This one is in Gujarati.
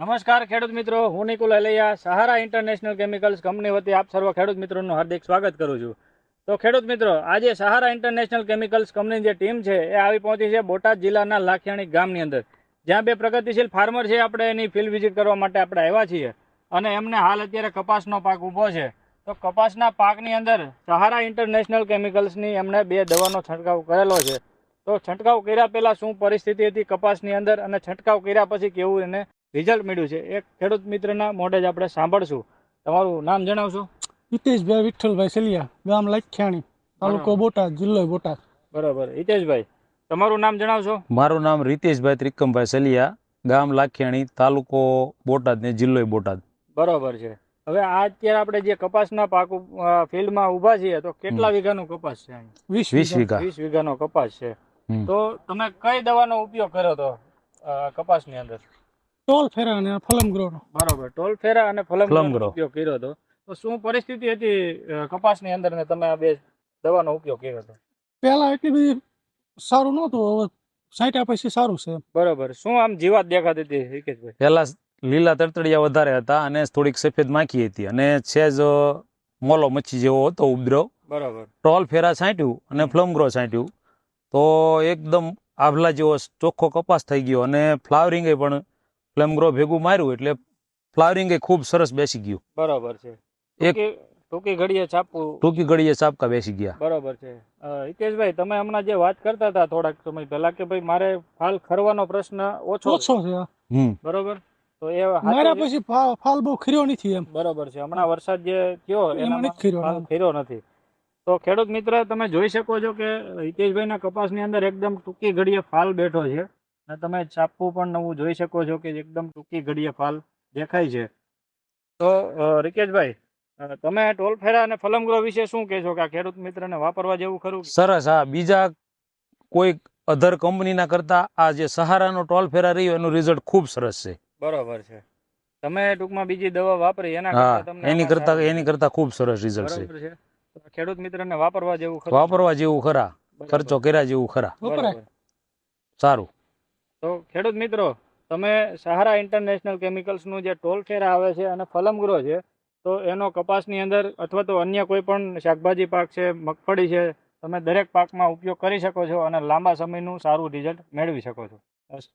નમસ્કાર ખેડૂત મિત્રો, હું Nikul Alaiya, Sahara international chemicals company વતી આપ સર્વ ખેડૂત મિત્રોનું હાર્દિક સ્વાગત કરું છું. તો ખેડૂત મિત્રો, આજે સહારા ઇન્ટરનેશનલ કેમિકલ્સ કંપની જે ટીમ છે, એ આવી પહોંચી છે બોટાદ જિલ્લાના લાખિયાણી ગામની અંદર. જ્યાં બે પ્રગતિશીલ ફાર્મર છે, આપણે એની ફિલ્ડ વિઝિટ કરવા માટે આપણે આવ્યા છીએ અને એમને હાલ અત્યારે કપાસનો પાક ઊભો છે. તો કપાસના પાકની અંદર સહારા ઇન્ટરનેશનલ કેમિકલ્સની એમણે બે દવાનો છંટકાવ કરેલો છે. તો છંટકાવ કર્યા પહેલાં શું પરિસ્થિતિ હતી કપાસની અંદર અને છંટકાવ કર્યા પછી કેવું એને રિઝલ્ટ મળ્યું છે. એક ખેડૂત મિત્રના મોઢે જ આપણે સાંભળશું. તમારું નામ જણાવશો? હિતેશભાઈ વિઠ્ઠલભાઈ સલિયા ગામ લખ્યાણી તાલુકો બોટાદ જિલ્લો બોટાદ. બરાબર. હિતેશભાઈ તમારું નામ જણાવશો? મારું નામ રીતેશભાઈ ત્રિકમભાઈ સલિયા ગામ લાખિયાણી તાલુકો બોટાદ ને જિલ્લો બોટાદ. બરોબર છે. હવે આ અત્યારે આપણે જે કપાસના પાક ફિલ્ડમાં ઊભા છીએ તો કેટલા વીઘાનો કપાસ છે વીસ વીસ વીઘા. વીઘા. વીસ વીઘાનો કપાસ છે. તો તમે કઈ દવાનો ઉપયોગ કર્યો તો કપાસની અંદર? ટોલ ફેરા અને ફલમ ગ્રોનો બરોબર. ટોલ ફેરા અને ફલમ ફલમગ્રો. ઉપયોગ કર્યો હતો. તો શું પરિસ્થિતિ હતી કપાસની અંદર ને તમે આ બે દવાનો ઉપયોગ કર્યો હતો? પહેલા એટલી બધી સારું નહોતું હવે સાઈઠ પછી સારું છે બરોબર. શું આમ જીવાત દેખાતી હતી હિકેશભાઈ? પેલા લીલા તરતડિયા વધારે હતા અને થોડીક સફેદ માખી હતી અને છે અ, મોલો મચ્છી જેવો હતો ઉપદ્રવ. બરોબર. ટોલ ફેરા છાંટ્યું અને ફ્લમગ્રો છાંટ્યું. તો એકદમ આભલા જેવો ચોખ્ખો કપાસ થઈ ગયો અને ફ્લાવરિંગે પણ ફ્લમગ્રો ભેગું માર્યું એટલે ફ્લાવરિંગે ખૂબ સરસ બેસી ગયું. બરાબર છે. એક- ટૂંકી ઘડીએ છાપવું. ટૂંકી ઘડીએ છાપકા બેસી ગયા. બરાબર છે. હિતેશભાઈ તમે હમણાં જે વાત કરતા હતા થોડાક સમય પહેલા કે ભાઈ મારે ફાલ ખરવાનો પ્રશ્ન ઓછો ઓછો છે બરાબર બરોબર? તો એ મારા પછી ફાલ બહુ ખીરો નથી એમ. બરોબર છે. હમણાં વરસાદ જે થયો એમાં ફાલ ના. ખીર્યો નથી. તો ખેડૂત મિત્ર તમે જોઈ શકો છો કે હિતેશભાઈના કપાસની અંદર એકદમ ટૂંકી ઘડીએ ફાલ બેઠો છે. અને તમે છાપવું પણ નવું જોઈ શકો છો કે એકદમ ટૂંકી ઘડીએ ફાલ દેખાય છે. તો રિકેશભાઈ તમે ટોલ ફેરા અને ફલમગ્રો વિશે શું કહેશો કે આ ખેડૂત મિત્રને વાપરવા જેવું ખરું સરસ હા બીજા કોઈ અધર કંપનીના કરતા આ જે સહારાનો ટોલ ફેરા રહ્યો એનું રિઝલ્ટ ખૂબ સરસ છે. બરોબર છે. તમે ટૂંકમાં બીજી દવા વાપરી એના કરતા તમને એની કરતા એની કરતા ખૂબ સરસ રિઝલ્ટ છે. બરોબર છે. ખેડૂત મિત્રને વાપરવા જેવું વાપરવા જેવું ખરા ખર્ચો કર્યા જેવું ખરા. સારું. તો ખેડૂત મિત્રો, તમે સહારા ઇન્ટરનેશનલ કેમિકલ્સનું જે ટોલ ફેરા આવે છે અને ફલમગ્રો છે, તો એનો કપાસની અંદર અથવા તો અન્ય કોઈ પણ શાકભાજી પાક છે, મગફળી છે, તમે દરેક પાકમાં ઉપયોગ કરી શકો છો અને લાંબા સમયનું સારું રિઝલ્ટ મેળવી શકો છો. બસ